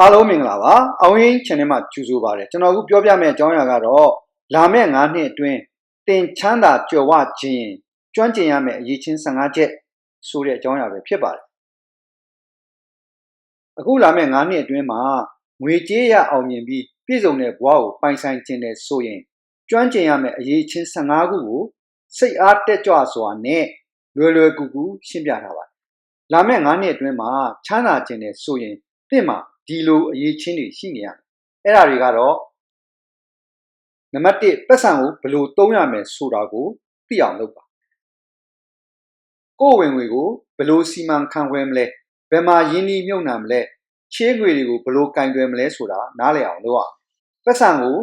အားလုံးမင်္ဂလာပါအောင်ရင် channel မှာကြိုဆိုပါရစေကျွန်တော်အခုပြောပြမယ့်အကြောင်းအရာကတော့လာမယ့်9နှစ်အတွင်းတင်ချမ်းသာကြွယ်ဝခြင်းကျွမ်းကျင်ရမယ့်အရေးချင်း15ချက်ဆိုတဲ့အကြောင်းအရာပဲဖြစ်ပါတယ်အခုလာမယ့်9နှစ်အတွင်းမှာငွေကြေးရအောင်မြင်ပြီးပြည့်စုံတဲ့ဘဝကိုပိုင်ဆိုင်ခြင်းနဲ့ဆိုရင်ကျွမ်းကျင်ရမယ့်အရေးချင်း15ခုကိုစိတ်အားတက်ကြွစွာနဲ့လွယ်လွယ်ကူကူရှင်းပြထားပါတယ်လာမယ့်9နှစ်အတွင်းမှာချမ်းသာခြင်းနဲ့ဆိုရင် တင့်မှာဒီလိုအရေးချင်းတွေရှိနေရတယ်အဲ့ဒါတွေကတော့နံပါတ်1ပတ်စံကိုဘယ်လိုသုံးရမယ်ဆိုတာကိုသိအောင်လုပ်ပါကိုယ်ဝင်ငွေကိုဘယ်လိုစီမံခန့်ခွဲမလဲဘယ်မှာရင်းနှီးမြုပ်နှံမလဲချေးငွေတွေကိုဘယ်လိုကင်တွယ်မလဲဆိုတာနားလည်အောင်လုပ်ရအောင်ပတ်စံကို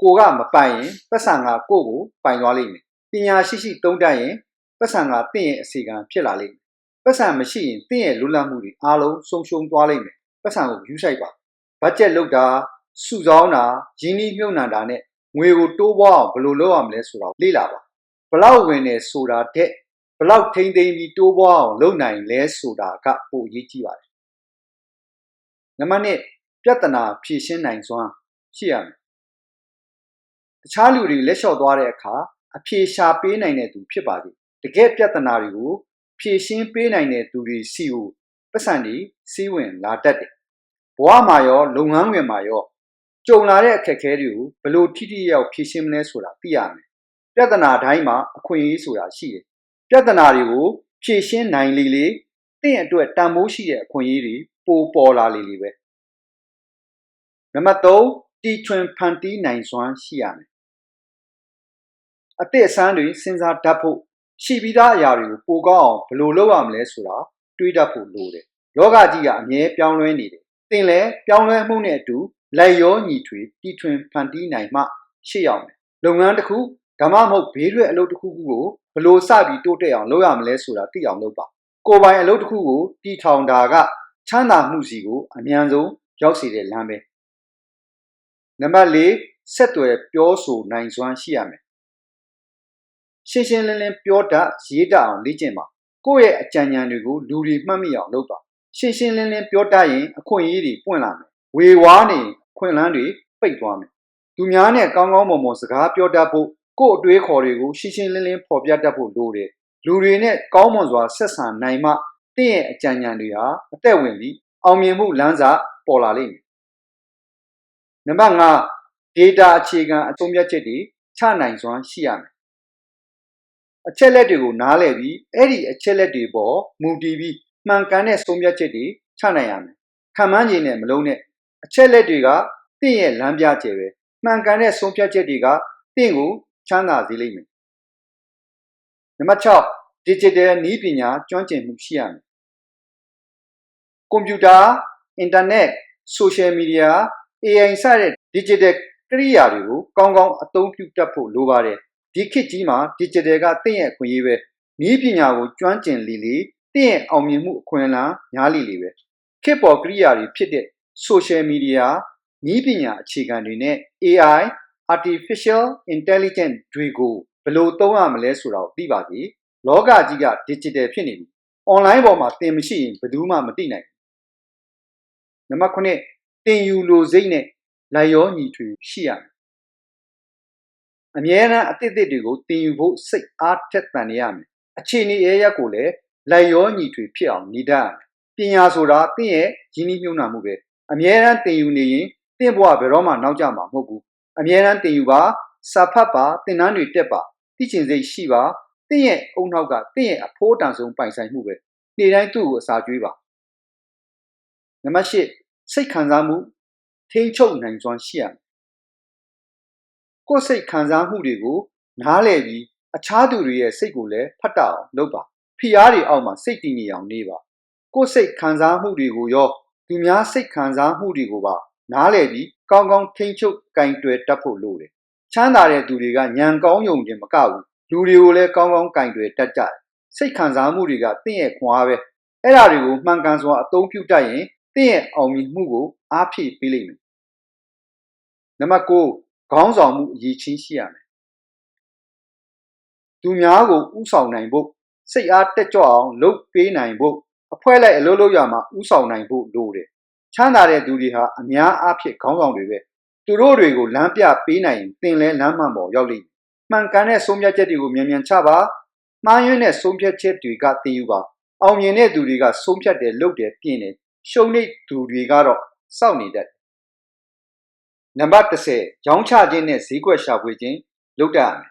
ကိုကမပိုင်ရင်ပတ်စံကကိုကိုပိုင်သွားလိမ့်မယ်ပညာရှိရှိသုံးတတ်ရင်ပတ်စံကတင့်ရဲ့အစီကံဖြစ်လာလိမ့်မယ်ပတ်စံမရှိရင်တင့်ရဲ့လွတ်လပ်မှုတွေအားလုံးဆုံးရှုံးသွားလိမ့်မယ် ပတ်စံကိုယူဆိုင်ပါဘတ်ဂျက်လုပ်တာစုဆောင်းတာရင်းနှီးမြှုပ်နှံတာနဲ့ငွေကိုတိုးပွားအောင်ဘယ်လိုလုပ်ရမလဲဆိုတာလေ့လာပါဘလောက်ဝင်နေဆိုတာတဲ့ဘလောက်ထိမ့်သိမ်းပြီးတိုးပွားအောင်လုပ်နိုင်လဲဆိုတာကပိုအရေးကြီးပါတယ်နံပါတ်1ပြဿနာဖြေရှင်းနိုင်စွမ်းရှိရမယ်တခြားလူတွေလက်လျှော့သွားတဲ့အခါအဖြေရှာပေးနိုင်တဲ့သူဖြစ်ပါသည်တကယ်ပြဿနာတွေကိုဖြေရှင်းပေးနိုင်တဲ့သူတွေစီကို ပတ်စံတွေစီးဝင်လာတတ်တယ်ဘဝမှာရောလုပ်ငန်းဝင်မှာရောကြုံလာတဲ့အခက်အခဲတွေကိုဘယ်လိုထိထိရောက်ဖြေရှင်းမလဲဆိုတာသိရမယ်ပြဿနာတိုင်းမှာအခွင့်အရေးဆိုတာရှိတယ်ပြဿနာတွေကိုဖြေရှင်းနိုင်လေလေတင့်အတွက်တန်ဖိုးရှိတဲ့အခွင့်အရေးတွေပိုပေါ်လာလေလေပဲနံပါတ်3တီထွင်ဖန်တီးနိုင်စွမ်းရှိရမယ်အသည့်အစမ်းတွေစဉ်းစားတတ်ဖို့ရှိပြီးသားအရာတွေကိုပိုကောင်းအောင်ဘယ်လိုလုပ်ရမလဲဆိုတာ တွေးတတ်ဖို့လိုတယ်လောကကြီးကအမြဲပြောင်းလဲနေတယ်သင်လည်းပြောင်းလဲမှုနဲ့အတူလိုက်ရောညီထွေတီထွင်ဖန်တီးနိုင်မှရှေ့ရောက်မယ်လုပ်ငန်းတစ်ခုဒါမှမဟုတ်ဘေးရွက်အလုပ်တစ်ခုခုကိုဘယ်လိုစပြီးတိုးတက်အောင်လုပ်ရမလဲဆိုတာသိအောင်လုပ်ပါကိုယ်ပိုင်အလုပ်တစ်ခုကိုတီထောင်တာကချမ်းသာမှုစီကို အမြန်ဆုံးရောက်စေတဲ့လမ်းပဲနံပါတ်၄ဆက်သွယ်ပြောဆိုနိုင်စွမ်းရှိရမယ်ရှင်းရှင်းလင်းလင်းပြောတတ်ရေးတတ်အောင်လေ့ကျင့်ပါ ကိုယ့်ရဲ့အကြံဉာဏ်တွေကိုလူတွေမှတ်မိအောင်လုပ်ပါရှင်းရှင်းလင်းလင်းပြောတတ်ရင်အခွင့်အရေးတွေပွင့်လာမယ်ဝေဝါးနေခွင့်လန်းတွေပိတ်သွားမယ်သူများနဲ့ကောင်းကောင်းမွန်မွန်စကားပြောတတ်ဖို့ကိုယ့်အတွေးခေါ်တွေကိုရှင်းရှင်းလင်းလင်းဖော်ပြတတ်ဖို့လိုတယ်လူတွေနဲ့ကောင်းမွန်စွာဆက်ဆံနိုင်မှတင့်ရဲ့အကြံဉာဏ်တွေဟာအသက်ဝင်ပြီးအောင်မြင်မှုလမ်းစာပေါ်လာလိမ့်မယ်နံပါတ်5 data အခြေခံအသုံးပြချက်တွေချနိုင်စွမ်းရှိရမယ် အချက်လက်တွေကိုနားလည်ပြီးအဲ့ဒီအချက်လက်တွေပေါ်မူတည်ပြီးမှန်ကန်တဲ့ဆုံးဖြတ်ချက်တွေချနိုင်ရမယ်ခံမှန်းခြင်းနဲ့မလုံးနဲ့အချက်လက်တွေကတင့်ရဲ့လမ်းပြကျယ်ပဲမှန်ကန်တဲ့ဆုံးဖြတ်ချက်တွေကတင့်ကိုချမ်းသာစေလိမ့်မယ်နံပါတ်6 digital နည်းပညာကျွမ်းကျင်မှုရှိရမယ်ကွန်ပျူတာအင်တာနက် social media AI စတဲ့ digital ကိရိယာတွေကိုကောင်းကောင်းအသုံးပြုတတ်ဖို့လိုပါတယ် ဒီခေတ်ကြီးမှာ digital ကတင့်ရဲ့အခွင့်အရေးပဲနည်းပညာကိုကျွမ်းကျင်လေလေတင့်ရဲ့အောင်မြင်မှုအခွင့်အလမ်းများလေလေပဲခေတ်ပေါ်ကိရိယာတွေဖြစ်တဲ့ social media နည်းပညာအခြေခံတွေနဲ့ AI artificial intelligence တွေကိုဘယ်လိုသုံးရမလဲဆိုတာကိုသိပါစေလောကကြီးက digital ဖြစ်နေပြီ online ပေါ်မှာသင်မရှိရင်ဘယ်သူမှမသိနိုင်ဘူးနံပါတ်9တင်ယူလိုစိတ်နဲ့လိုက်ရောညီထွေရှိရမယ် အမြဲတမ်းအသစ်အသစ်တွေကိုတင်ယူဖို့စိတ်အားထက်သန်နေရမယ်အခြေအနေအရက်ကိုလည်းလိုက်ရောညီထွေဖြစ်အောင်နေတတ်ရမယ်ပညာဆိုတာတင့်ရဲ့ရင်းနှီးမြှုပ်နှံမှုပဲအမြဲတမ်းတင်ယူနေရင်တင့်ဘဝဘယ်တော့မှနောက်ကျမှာမဟုတ်ဘူးအမြဲတမ်းတင်ယူပါစာဖတ်ပါသင်တန်းတွေတက်ပါသိချင်စိတ်ရှိပါတင့်ရဲ့အုံနောက်ကတင့်ရဲ့အဖိုးတန်ဆုံးပိုင်ဆိုင်မှုပဲနေ့တိုင်းသူ့ကိုအစာကျွေးပါနံပါတ်၈စိတ်ခံစားမှုထိန်းချုပ်နိုင်စွမ်းရှိရမယ် ကိုယ်စိတ်ခံစားမှုတွေကို နားလည်ပြီးအခြားသူတွေရဲ့စိတ်ကိုလည်းဖတ်တအောင်လုပ်ပါဖိအားတွေအောက်မှာစိတ်တည်ငြိမ်အောင်နေပါကိုယ်စိတ်ခံစားမှုတွေကိုရောသူများစိတ်ခံစားမှုတွေကိုပါနားလည်ပြီးကောင်းကောင်းထိန်းချုပ်ကင်တွယ်တတ်ဖို့လိုတယ်ချမ်းသာတဲ့သူတွေကညံကောင်းယုံခြင်းမကဘူးလူတွေကိုလည်းကောင်းကောင်းကင်တွယ်တတ်ကြတယ်စိတ်ခံစားမှုတွေကတင့်ရဲ့ခွန်အားပဲအဲ့ဒါတွေကိုမှန်ကန်စွာအသုံးပြုတတ်ရင်တင့်ရဲ့အောင်မြင်မှုကိုအားဖြည့်ပေးလိမ့်မယ်နံပါတ်9 ခေါင်းဆောင်မှုအရေးချင်းရှိရမယ်သူများကိုဥဆောင်နိုင်ဖို့စိတ်အားတက်ကြွအောင်လုပ်ပေးနိုင်ဖို့အဖွဲလိုက်အလုပ်လုပ်ရမှာဥဆောင်နိုင်ဖို့လိုတယ်ချမ်းသာတဲ့သူတွေဟာအများအားဖြင့်ခေါင်းဆောင်တွေပဲသူတို့တွေကိုလမ်းပြပေးနိုင်ရင်သင်လဲလမ်းမှန်ပေါ်ရောက်လိမ့်မယ်မှန်ကန်တဲ့ဆုံးဖြတ်ချက်တွေကိုမြန်မြန်ချပါမှားယွင်းတဲ့ဆုံးဖြတ်ချက်တွေကသင်ယူပါအောင်မြင်တဲ့သူတွေကဆုံးဖြတ်တယ်လုပ်တယ်ပြင်တယ်ရှုံးနေသူတွေကတော့စောင့်နေတတ်တယ် နံပါတ်30ရောင်းချခြင်းနဲ့ဈေးကွက်ရှာဖွေခြင်းလုပ်တတ်ရမယ်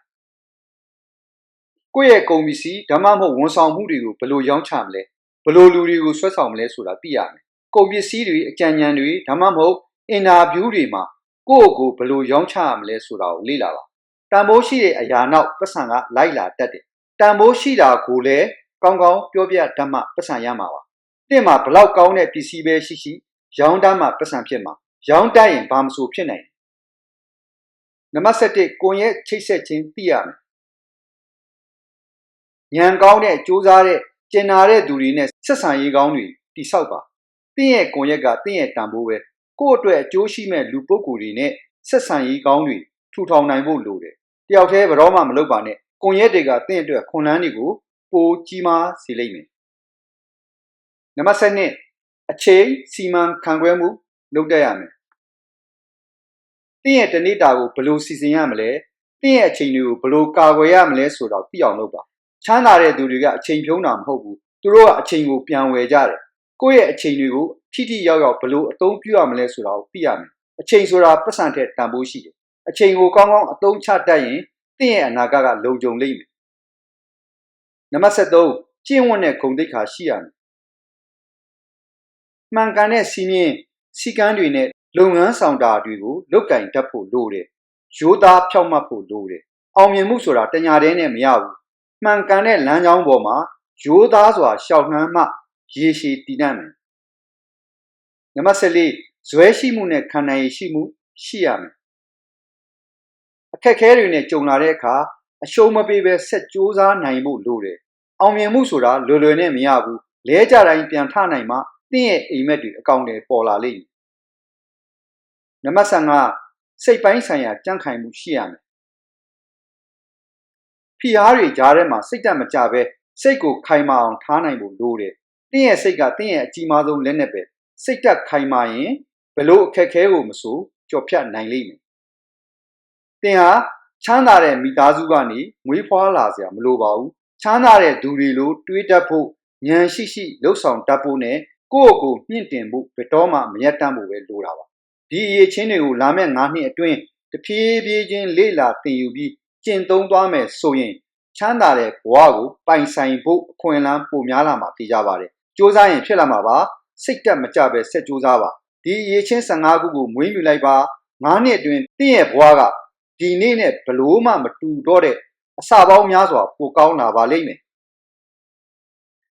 ကိုယ့်ရဲ့ကုန်ပစ္စည်းဒါမှမဟုတ်ဝန်ဆောင်မှုတွေကိုဘယ်လိုရောင်းချမလဲဘယ်လိုလူတွေကိုဆွဲဆောင်မလဲဆိုတာသိရမယ်ကုန်ပစ္စည်းတွေအကြံဉာဏ်တွေဒါမှမဟုတ်အင်တာဗျူးတွေမှာကိုယ့်ကိုယ်ဘယ်လိုရောင်းချရမလဲဆိုတာကိုလေ့လာပါတန်ဖိုးရှိတဲ့အရာနောက်ပတ်စံကလိုက်လာတတ်တယ်တန်ဖိုးရှိတာကိုလည်းကောင်းကောင်းပြောပြတတ်မှပတ်စံရမှာပါတင့်မှာဘလောက်ကောင်းတဲ့ပစ္စည်းပဲရှိရှိရောင်းတမ်းမှပတ်စံဖြစ်မှာ ရောင်းတတ်ရင်ဘာမဆိုဖြစ်နိုင်တယ်နံပါတ်7ကိုယ့်ရဲ့ချိတ်ဆက်ခြင်းသိရမယ်ဉာဏ်ကောင်းတဲ့စူးစမ်းတဲ့ကျင်နာတဲ့သူတွေနဲ့ဆက်ဆံရေးကောင်းတွေတိဆောက်ပါတင့်ရဲ့ကွန်ရက်ကတင့်ရဲ့တန်ဖိုးပဲကိုယ့်အတွက်အကျိုးရှိမဲ့လူပုဂ္ဂိုလ်တွေနဲ့ဆက်ဆံရေးကောင်းတွေထူထောင်နိုင်ဖို့လိုတယ်တယောက်တည်းဘယ်တော့မှမလုပ်ပါနဲ့ကွန်ရက်တွေကတင့်အတွက်ခွန်လန်းတွေကိုပိုကြီးမားစေလိမ့်မယ်နံပါတ်7အချိန်စီမံခန့်ခွဲမှု လုပ်တတ်ရမယ်တင့်ရဲ့တနေ့တာကိုဘယ်လိုစီစဉ်ရမလဲတင့်ရဲ့အချိန်တွေကိုဘယ်လိုကာကွယ်ရမလဲဆိုတော့သိအောင်လုပ်ပါချမ်းသာတဲ့သူတွေကအချိန်ဖြုံးတာမဟုတ်ဘူးသူတို့ကအချိန်ကိုပြန်ဝယ်ကြတယ်ကိုယ့်ရဲ့အချိန်တွေကိုထိထိရောက်ရောက်ဘယ်လိုအသုံးပြုရမလဲဆိုတာကိုသိရမယ်အချိန်ဆိုတာပတ်စံတဲ့တန်ဖိုးရှိတယ်အချိန်ကိုကောင်းကောင်းအသုံးချတတ်ရင်တင့်ရဲ့အနာဂတ်ကလုံခြုံလိမ့်မယ်နံပါတ်73ကျင့်ဝတ်တဲ့ဂုဏ်သိက္ခာရှိရမယ်မှန်ကန်တဲ့စီမင်း စီကန်းတွေနဲ့လုပ်ငန်းဆောင်တာတွေကိုလုတ်ကင်တတ်ဖို့လိုတယ်ရိုးသားဖြောက်မှတ်ဖို့လိုတယ်အောင်မြင်မှုဆိုတာတညာတည်းနဲ့မရဘူးမှန်ကန်တဲ့လမ်းကြောင်းပေါ်မှာရိုးသားစွာရှောက်နှမ်းမှရေရှည်တည်တတ်မယ်နံပါတ်14ဇွဲရှိမှုနဲ့ခံနိုင်ရည်ရှိမှုရှိရမယ်အခက်ခဲတွေနဲ့ကြုံလာတဲ့အခါအရှုံးမပေးဘဲဆက်ကြိုးစားနိုင်ဖို့လိုတယ်အောင်မြင်မှုဆိုတာလွယ်လွယ်နဲ့မရဘူးလဲကြတိုင်းပြန်ထနိုင်မှ တင့်ရဲ့အိမ်မက်တွေအကောင့်တွေပေါ်လာလိမ့်မယ်နံပါတ်15စိတ်ပိုင်းဆိုင်ရာကြန့်ခိုင်မှုရှိရမယ်ဖိအားတွေကြားထဲမှာစိတ်တက်မကြပဲစိတ်ကိုခိုင်မာအောင်ထားနိုင်ဖို့လိုတယ်။တင်းရဲ့စိတ်ကတင်းရဲ့အကြီးမားဆုံးလက်နဲ့ပဲစိတ်တက်ခိုင်မာရင်ဘလို့အခက်ခဲကိုမဆိုကြော်ဖြတ်နိုင်လိမ့်မယ်။တင်းဟာချမ်းသာတဲ့မိသားစုကနေမွေးဖွားလာစရာမလိုပါဘူး။ချမ်းသာတဲ့သူတွေလိုတွေးတတ်ဖို့ဉာဏ်ရှိရှိလှုပ်ဆောင်တတ်ဖို့နဲ့ ကိုယ့်ကိုယ်မြင့်တင်ဖို့ဘယ်တော့မှမရက်တမ်းဖို့ပဲလိုတာပါ။ဒီအရေးချင်းတွေကိုလာမယ့်9နှစ်အတွင်းတဖြည်းဖြည်းချင်းလေ့လာသင်ယူပြီးကျင့်သုံးသွားမယ်ဆိုရင်ချမ်းသာတဲ့ဘဝကိုပိုင်ဆိုင်ဖို့အခွင့်အလမ်းပိုများလာမှာသိကြပါတယ်။စူးစမ်းရင်ဖြစ်လာမှာပါ။စိတ်တက်မကြပဲဆက်စူးစမ်းပါ။ဒီရေချင်း15ခုကိုမွေးမြူလိုက်ပါ။9နှစ်အတွင်းတင့်ရဲ့ဘဝကဒီနေ့နဲ့ဘလို့မှမတူတော့တဲ့အစပေါင်းများစွာပိုကောင်းလာပါလိမ့်မယ်။